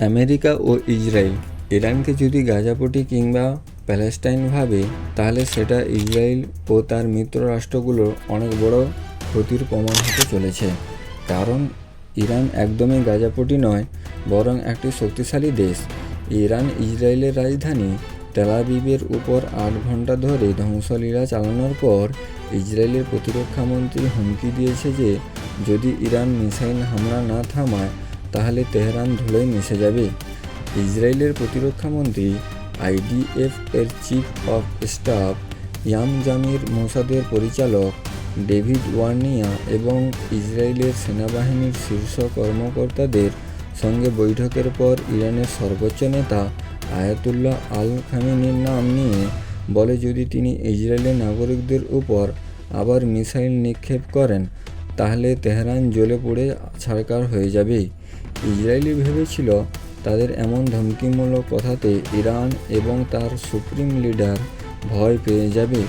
America ও Israel. ইরানকে যদি গাজাপটি কিংবা প্যালেস্টাইন ভাবে, তাহলে সেটা ইসরায়েল ও তার মিত্র রাষ্ট্রগুলোর অনেক বড় ক্ষতির প্রমাণ হতে চলেছে। কারণ ইরান একদমই গাজাপটি নয়, বরং একটি শক্তিশালী দেশ। ইরান ইসরায়েলের রাজধানী তেলাবিবের উপর আট ঘণ্টা ধরে ধ্বংসলীলা চালানোর পর ইসরায়েলের প্রতিরক্ষামন্ত্রী হুমকি দিয়েছে যে, যদি ইরান মিসাইল হামলা না থামায় তেহরান ধুলোয় মিশে যাবে। ইসরায়েলের প্রতিরক্ষামন্ত্রী আইডিএফ এর চিফ অফ স্টাফ ইয়াম জামির মোসাদের পরিচালক ডেভিড ওয়ার্নিয়া এবং ইসরায়েলের সেনাবাহিনীর শীর্ষ কর্মকর্তাদের সঙ্গে বৈঠকের পর ইরানের সর্বোচ্চ নেতা আয়াতুল্লাহ আল খামেনির নাম নিয়ে বলে, যদি তিনি ইসরায়েলের নাগরিকদের উপর আবার মিসাইল নিক্ষেপ করেন, তাহলে তেহরান জ্বলে পড়ে ছাড়কার হয়ে যাবে। ইসরায়েলি ভেবেছিল তাদের এমন ধমকিমূলক কথাতে ইরান এবং তার সুপ্রিম লিডার ভয় পেয়ে যাবে।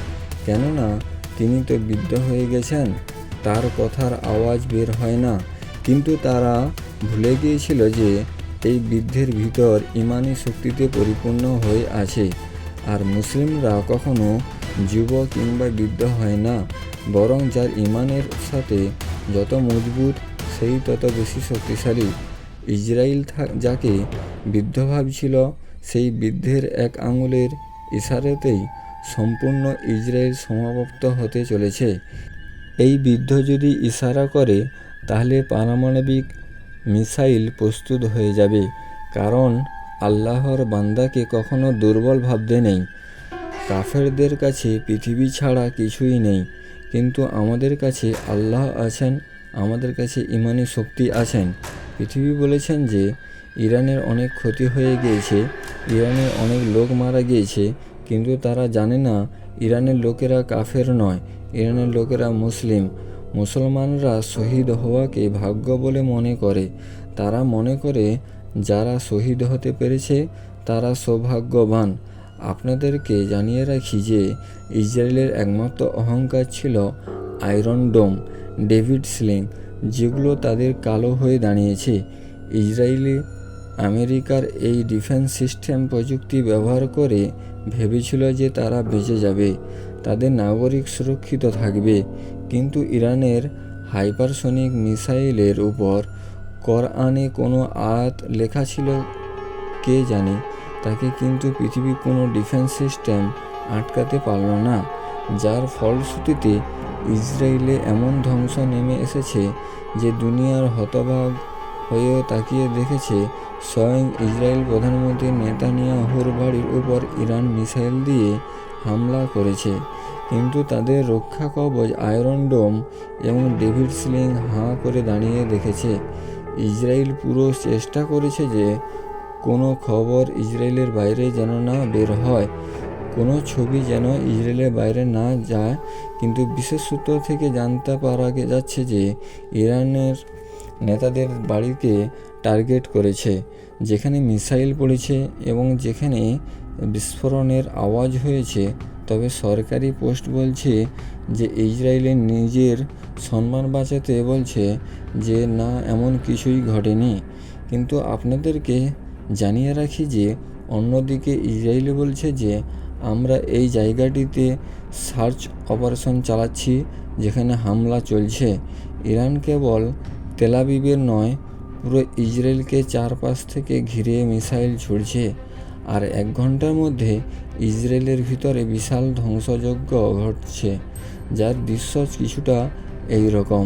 কেননা, তিনি তো বিদ্ধ হয়ে গেছেন, তার কথার আওয়াজ বের হয় না। কিন্তু তারা ভুলে গিয়েছিল যে এই বৃদ্ধের ভিতর ইমানি শক্তিতে পরিপূর্ণ হয়ে আছে। আর মুসলিমরা কখনো যুব কিংবা বৃদ্ধ হয় না, বরং যার ইমানের সাথে যত মজবুত, সেই তত বেশি শক্তিশালী। ইসরায়েল যাকে বৃদ্ধ ভাবছিল, সেই বৃদ্ধের এক আঙুলের ইশারাতেই সম্পূর্ণ ইসরায়েল সমাপ্ত হতে চলেছে। এই বৃদ্ধ যদি ইশারা করে, তাহলে পারমাণবিক মিসাইল প্রস্তুত হয়ে যাবে, কারণ আল্লাহর বান্দাকে কখনো দুর্বল ভাবতে নেই। কাফেরদের কাছে পৃথিবী ছাড়া কিছুই নেই, কিন্তু আমাদের কাছে আল্লাহ আছেন, আমাদের কাছে ইমানি শক্তি আছেন। পৃথিবী বলেছেন যে, ইরানের অনেক ক্ষতি হয়ে গিয়েছে ইরানের অনেক লোক মারা গিয়েছে, কিন্তু তারা জানে না, ইরানের লোকেরা কাফের নয়, ইরানের লোকেরা মুসলিম। মুসলমানরা শহীদ হওয়াকে ভাগ্য বলে মনে করে। তারা মনে করে, যারা শহীদ হতে পেরেছে, তারা সৌভাগ্যবান। আপনাদেরকে জানিয়ে রাখি যে, ইসরায়েলের একমাত্র অহংকার ছিল আয়রন ডোম, ডেভিড স্লিং। যেগুলো তাদের কালো হয়ে দাঁড়িয়েছে। ইসরায়েলি আমেরিকার এই ডিফেন্স সিস্টেম প্রযুক্তি ব্যবহার করে ভেবেছিল যে তারা বেঁচে যাবে, তাদের নাগরিক সুরক্ষিত থাকবে। কিন্তু ইরানের হাইপারসনিক মিসাইলের উপর কোরআনে কোনো আয়াত লেখা ছিল কে জানে? তাকে কিন্তু পৃথিবীর কোনো ডিফেন্স সিস্টেম আটকাতে পারল না, যার ফলশ্রুতিতে ইসরায়েলে এমন ধ্বংস নেমে এসেছে যে দুনিয়ার হতভাগ হয়েও তাকিয়ে দেখেছে স্বয়ং ইসরায়েল প্রধানমন্ত্রী নেতানিয়াহুর বাড়ির উপর ইরান মিসাইল দিয়ে হামলা করেছে। কিন্তু তাদের রক্ষা কবচ, আয়রন ডোম এবং ডেভিড স্লিং হাঁ করে দাঁড়িয়ে দেখেছে। ইসরায়েল পুরো চেষ্টা করেছে যে কোনো খবর ইসরায়েলের বাইরে যেন না বের হয়। কোনো ছবি যেন ইসরায়েলের বাইরে না যায়, কিন্তু বিশেষ সূত্র থেকে জানতে পারা যাচ্ছে যে ইরানের নেতাদের বাড়িতে টার্গেট করেছে, যেখানে মিসাইল পড়েছে এবং যেখানে বিস্ফোরণের আওয়াজ হয়েছে। তবে সরকারি পোস্ট বলছে যে ইসরায়েলের নিজের সম্মান বাঁচাতে বলছে যে, না, এমন কিছুই ঘটেনি। কিন্তু আপনাদেরকে জানিয়ে রাখি যে, অন্যদিকে ইসরায়েল বলছে যে আমরা এই জায়গাটিতে সার্চ অপারেশন চালাচ্ছি, যেখানে হামলা চলছে। ইরান কেবল তেলাবিবের নয়, পুরো ইসরায়েলকে চারপাশ থেকে ঘিরে মিসাইল ছুড়ছে। আর এক ঘণ্টার মধ্যে ইসরায়েলের ভিতরে বিশাল ধ্বংসযজ্ঞ ঘটছে, যার দৃশ্য কিছুটা এই রকম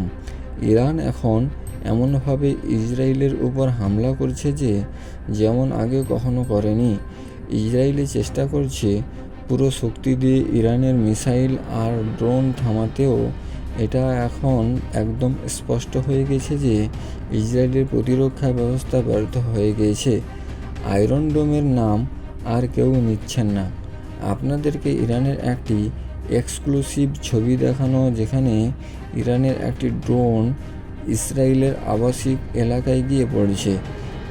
ইরান এখন এমনভাবে ইসরায়েলের উপর হামলা করছে যে, যেমন আগে কখনো করেনি। ইসরায়েলি চেষ্টা করছে পুরো শক্তি দিয়ে ইরানের মিসাইল আর ড্রোন থামাতেও এটা এখন একদম স্পষ্ট হয়ে গেছে যে ইসরায়েলের প্রতিরক্ষা ব্যবস্থা ব্যর্থ হয়ে গিয়েছে আয়রন ডোমের নাম আর কেউ নিচ্ছেন না। আপনাদেরকে ইরানের একটি এক্সক্লুসিভ ছবি দেখানো যেখানে ইরানের একটি ড্রোন ইসরায়েলের আবাসিক এলাকায় গিয়ে পড়েছে।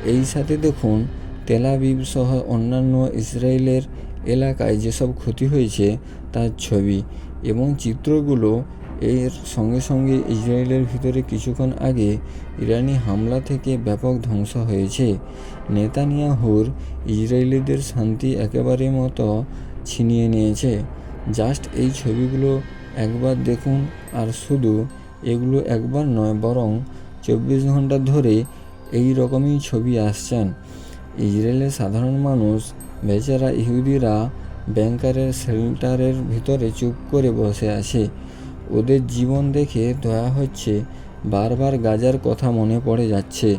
এই সাথে দেখুন তেলাবিব সহ অন্যান্য ইসরায়েলের এলাকায় যেসব ক্ষতি হয়েছে তার ছবি এবং চিত্রগুলো এর সঙ্গে সঙ্গে ইসরায়েলের ভিতরে কিছুক্ষণ আগে ইরানি হামলা থেকে ব্যাপক ধ্বংস হয়েছে। নেতানিয়াহুর ইসরায়েলিদের শান্তি একেবারে মতো ছিনিয়ে নিয়েছে। জাস্ট এই ছবিগুলো একবার দেখুন, আর শুধু এগুলো একবার নয়, বরং চব্বিশ ঘণ্টা ধরে এই রকমই ছবি আসছেন। ইসরায়েলের সাধারণ মানুষ বেচারা ইহুদিরা ব্যাংকারের শেল্টারের ভিতরে চুপ করে বসে আছে। ওদের জীবন দেখে দয়া হচ্ছে, বারবার গাজার কথা মনে পড়ে যাচ্ছে।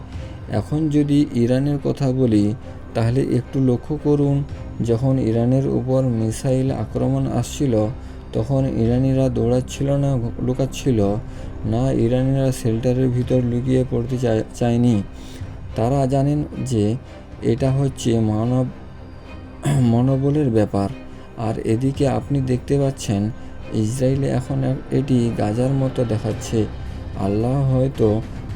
এখন যদি ইরানের কথা বলি, তাহলে একটু লক্ষ্য করুন, যখন ইরানের উপর মিসাইল আক্রমণ আসছিল, তখন ইরানিরা দৌড়াচ্ছিল না, লুকাচ্ছিল। না, ইরানিরা শেল্টারের ভিতর লুকিয়ে পড়তে চায় চায়নি। তারা জানেন যে এটা হচ্ছে মানব মনোবলের ব্যাপার। আর এদিকে আপনি দেখতে পাচ্ছেন, ইসরায়েলে এখন এটি গাজার মতো দেখাচ্ছে। আল্লাহ হয়তো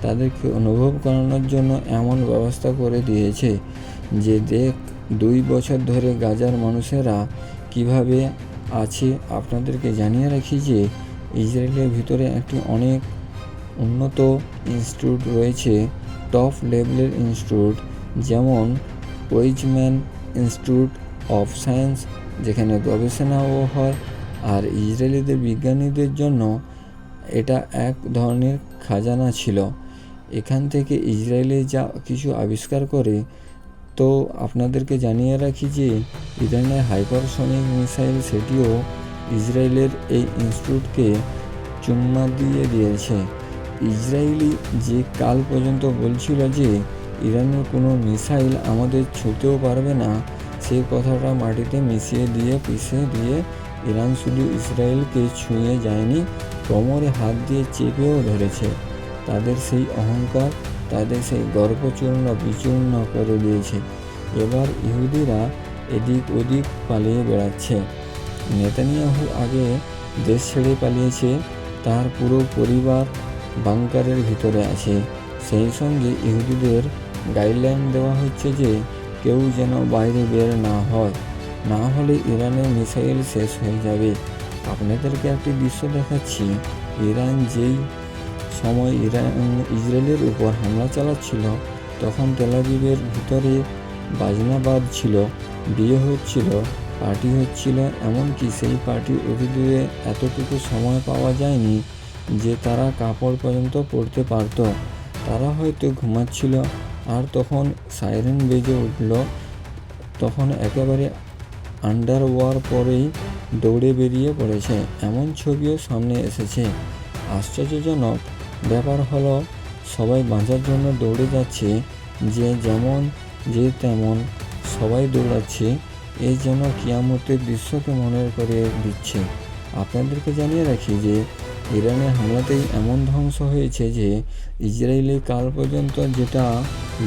তাদেরকে অনুভব করানোর জন্য এমন ব্যবস্থা করে দিয়েছে যে দেখ, দুই বছর ধরে গাজার মানুষেরা কীভাবে আছে। আপনাদেরকে জানিয়ে রাখি যে ইসরায়েলের ভিতরে একটি অনেক উন্নত ইনস্টিটিউট রয়েছে, টপ লেভেলের ইনস্টিটিউট, যেমন ওয়েজম্যান ইনস্টিটিউট অফ সায়েন্স যেখানে গবেষণাও হয়, আর ইসরায়েলিদের বিজ্ঞানীদের জন্য এটা এক ধরনের খাজানা ছিল। এখান থেকে ইসরায়েলে যা কিছু আবিষ্কার করে, তো আপনাদেরকে জানিয়ে রাখি যে ইরানের হাইপারসনিক মিসাইল সেটিও ইসরায়েলের এই ইনস্টিটিউটকে চুম্মা দিয়ে দিয়েছে। ইসরায়েলি যে কাল পর্যন্ত বলছিল যে ইরানের কোনো মিসাইল আমাদের ছুঁতেও পারবে না। সেই কথাটা মাটিতে মিশিয়ে দিয়ে, পিষে দিয়ে ইরান শুধু ইসরায়েলকে ছুঁয়ে যায়নি, কোমরে হাত দিয়ে চেপেও ধরেছে। তাদের সেই অহংকার, তাদের সেই গর্বচূর্ণ বিচূর্ণ করে দিয়েছে। এবার ইহুদিরা এদিক ওদিক পালিয়ে বেড়াচ্ছে। নেতানিয়াহু আগে দেশ ছেড়ে পালিয়েছে, তার পুরো পরিবার বাংকারের ভিতরে আছে। সেই সঙ্গে ইহুদিদের গাইডলাইন দেওয়া হচ্ছে যে কেউ যেন বাইরে বের না হয়, না হলে ইরানের মিসাইল শেষ হয়ে যাবে। আপনাদেরকে একটি দৃশ্য দেখাচ্ছি। ইরান যেই সময় ইরান, ইসরায়েলের উপর হামলা চালাচ্ছিল, তখন তেলাবিবের ভিতরে বাজনা ছিল বিয়ে হচ্ছিল, পার্টি হচ্ছিল, এমনকি সেই পার্টির অতিথিদের এতটুকু সময় পাওয়া যায়নি যে তারা কাপড় পর্যন্ত পরতে পারত। তারা হয়তো ঘুমাচ্ছিল আর তখন সাইরেন বেজে উঠল। তখন একেবারে আন্ডার ওয়ার পরেই দৌড়ে বেরিয়ে পড়েছে। এমন ছবিও সামনে এসেছে। আশ্চর্যজনক ব্যাপার হলো, সবাই বাঁচার জন্য দৌড়ে যাচ্ছে। যে যেমন, যে তেমন সবাই দৌড়াচ্ছে। এই যেন কিয়ামতের দৃশ্যকে মনে করে দিচ্ছে। আপনাদেরকে জানিয়ে রাখি যে ইরানের হামলাতেই এমন ধ্বংস হয়েছে যে ইসরায়েলি কাল পর্যন্ত যেটা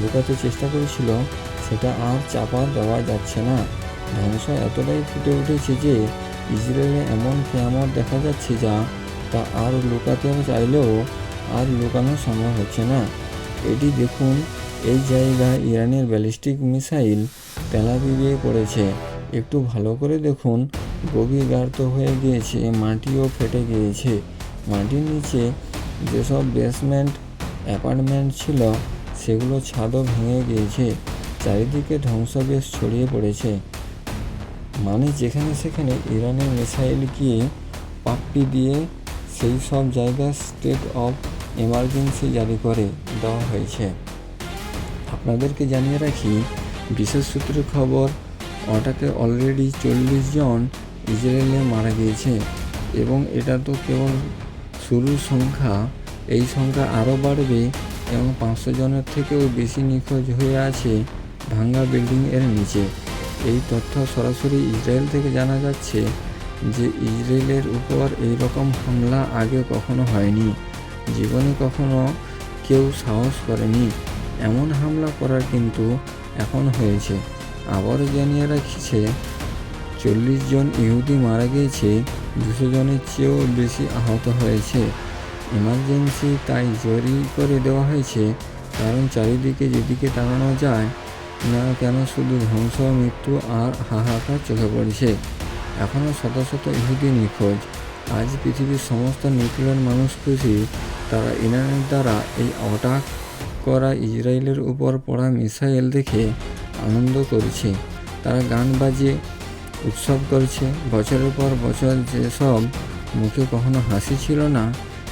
লুকাতে চেষ্টা করেছিল, সেটা আর চাপা দেওয়া যাচ্ছে না। ধ্বংস এতটাই ফুটে উঠেছে যে ইসরায়েলে এমন কেয়ামত দেখা যাচ্ছে যা তা আর লুকাতে চাইলেও আর লুকানো সম্ভব হচ্ছে না। এটি দেখুন, এই জায়গায় ইরানের ব্যালিস্টিক মিসাইল তেলাবিবে পড়েছে। একটু ভালো করে দেখুন, গভীর গার্ত হয়ে গিয়েছে, মাটিও ফেটে গিয়েছে। মাটির নিচে যেসব বেসমেন্ট অ্যাপার্টমেন্ট ছিল, সেগুলো ছাদও ভেঙে গিয়েছে। চারিদিকে ধ্বংসবেশ ছড়িয়ে পড়েছে। মানে যেখানে সেখানে ইরানের মিসাইল গিয়ে পাপ্পি দিয়ে সেই সব জায়গায় স্টেট অফ এমার্জেন্সি জারি করে, দেওয়া হয়েছে। আপনাদেরকে জানিয়ে রাখি, বিশেষ সূত্রের খবর, ওটাতে অলরেডি চল্লিশ জন ইসরায়েলে মারা গিয়েছে। এবং এটা তো কেবল শুরুর সংখ্যা, এই সংখ্যা আরও বাড়বে এবং পাঁচশো জনের থেকেও বেশি নিখোঁজ হয়ে আছে ভাঙ্গা বিল্ডিং এর নিচে। এই তথ্য সরাসরি ইসরায়েল থেকে জানা যাচ্ছে যে ইসরায়েলের উপর এই রকম হামলা আগে কখনো হয়নি। জীবনে কখনো কেউ সাহস করেনি। এমন হামলা করার কিন্তু এখন হয়েছে। আবারও জানিয়ে রাখছে চল্লিশ জন ইহুদি মারা গিয়েছে দুশো জনের চেয়েও বেশি আহত হয়েছে। এমার্জেন্সি তাই জরি করে দেওয়া হয়েছে। কারণ চারিদিকে যেদিকে তাড়ানো যায়, না কেন শুধু ধ্বংস, মৃত্যু আর হাহাকার চোখে পড়ছে। এখনও শত শত ইহুদি নিখোঁজ। আজ পৃথিবীর সমস্ত নিউক্লিয়ার মানুষ খুশি। তারা ইরানের দ্বারা এই অটাক করা ইসরায়েলের উপর পড়া মিসাইল দেখে আনন্দ করছে। তারা গান বাজিয়ে উৎসব করছে। বছরের পর বছর যেসব মুখে কখনো হাসি ছিল না,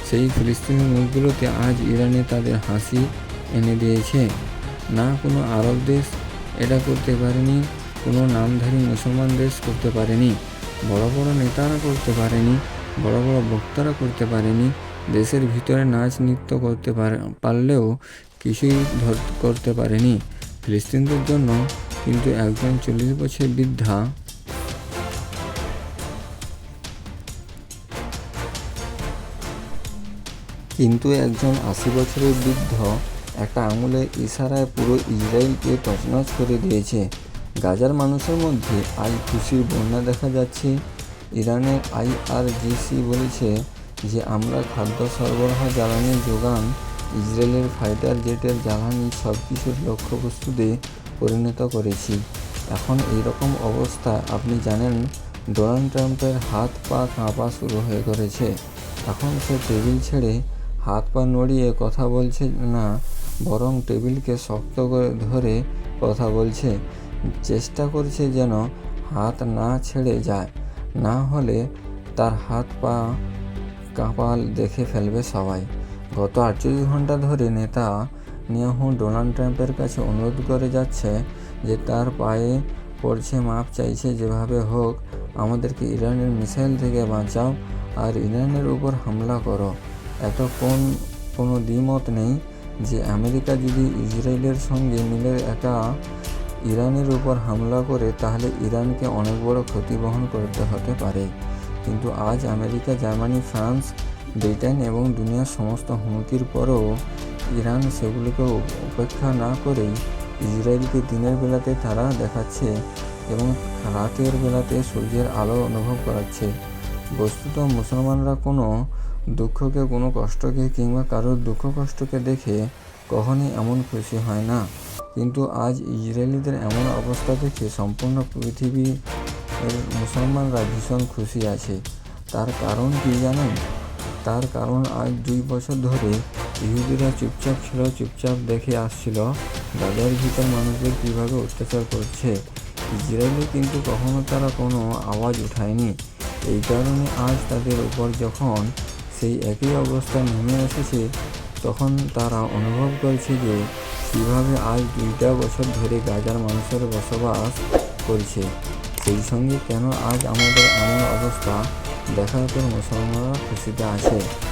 সেই ফিলিস্তিনি মুখগুলোতে আজ ইরানে তাদের হাসি এনে দিয়েছে। না কোনো আরব দেশ এটা করতে পারেনি, কোনো নামধারী মুসলমান দেশ করতে পারেনি। বড় বড় নেতারা করতে পারেনি, বড় বড় বক্তারা করতে পারেনি। দেশের ভিতরে নাচ নৃত্য করতে পারে, পারলেও কিছুই ধর, করতে পারেনি। ফিলিস্তিনদের জন্য কিন্তু একজন চল্লিশ বছর বৃদ্ধা কিন্তু একজন আশি বছরের বৃদ্ধ একটা আঙুলের ইশারায় পুরো ইসরায়েলকে তছনছ করে দিয়েছে। গাজার মানুষের মধ্যে আজ খুশির বন্যা দেখা যাচ্ছে। ইরানের আইআরজিসি বলেছে যে, আমরা খাদ্য সরবরাহ, জ্বালানি যোগান, ইসরায়েলের ফাইটার জেটের জ্বালানি সব কিছুর লক্ষ্যবস্তুতে পরিণত করেছি। এখন এই রকম অবস্থা, আপনি জানেন, ডোনাল্ড ট্রাম্পের হাত পা কাঁপা শুরু হয়ে করেছে এখন সে টেবিল ছেড়ে হাত পা নড়িয়ে কথা বলছে না, বরং টেবিলকে শক্ত করে ধরে কথা বলছে। চেষ্টা করছে যেন হাত না ছেড়ে যায়, না হলে তার হাত পা কাঁপাল দেখে ফেলবে সবাই। গত আটচল্লিশ ঘণ্টা ধরে নেতা নিয়াহু ডোনাল্ড ট্রাম্পের কাছে অনুরোধ করে যাচ্ছে যে তার পায়ে পড়ছে মাপ, চাইছে যেভাবে হোক আমাদেরকে ইরানের মিসাইল থেকে বাঁচাও আর ইরানের উপর হামলা করো। এত কোন, কোনো দ্বিমত নেই যে আমেরিকা যদি ইসরায়েলের সঙ্গে মিলে একা ইরানের উপর হামলা করে, তাহলে ইরানকে অনেক বড় ক্ষতি বহন করতে হতে পারে। কিন্তু আজ আমেরিকা, জার্মানি, ফ্রান্স, ব্রিটেন এবং দুনিয়ার সমস্ত হুমকির পরও ইরান সেগুলোকে উপেক্ষা না করেই ইসরায়েলকে দিনের বেলাতে তারা দেখাচ্ছে এবং রাতের বেলাতে সূর্যের আলো অনুভব করাচ্ছে। বস্তুত মুসলমানরা কোনো দুঃখকে, কোনো কষ্টকে কিংবা কারোর দুঃখ কষ্টকে দেখে কখনই এমন খুশি হয় না। কিন্তু আজ ইসরায়েলিদের এমন অবস্থা দেখে সম্পূর্ণ পৃথিবী মুসলমানরা ভীষণ খুশি আছে। তার কারণ কি জানেন? তার কারণ আজ দুই বছর ধরে ইহুদিরা চুপচাপ ছিল, চুপচাপ দেখে আসছিল গাজার ভিতর মানুষদের কীভাবে অত্যাচার করছে। ইসরায়েলে কিন্তু কখনো তারা কোনো আওয়াজ উঠায়নি। এই কারণে আজ তাদের উপর যখন সেই একই অবস্থা নেমে এসেছে, তখন তারা অনুভব করছে যে কীভাবে আজ দুইটা বছর ধরে গাজার মানুষের বসবাস করছে। সেই সঙ্গে কেন আজ আমাদের এমন অবস্থা? দেখার পর মুসলমানরা খুশিতে আছে।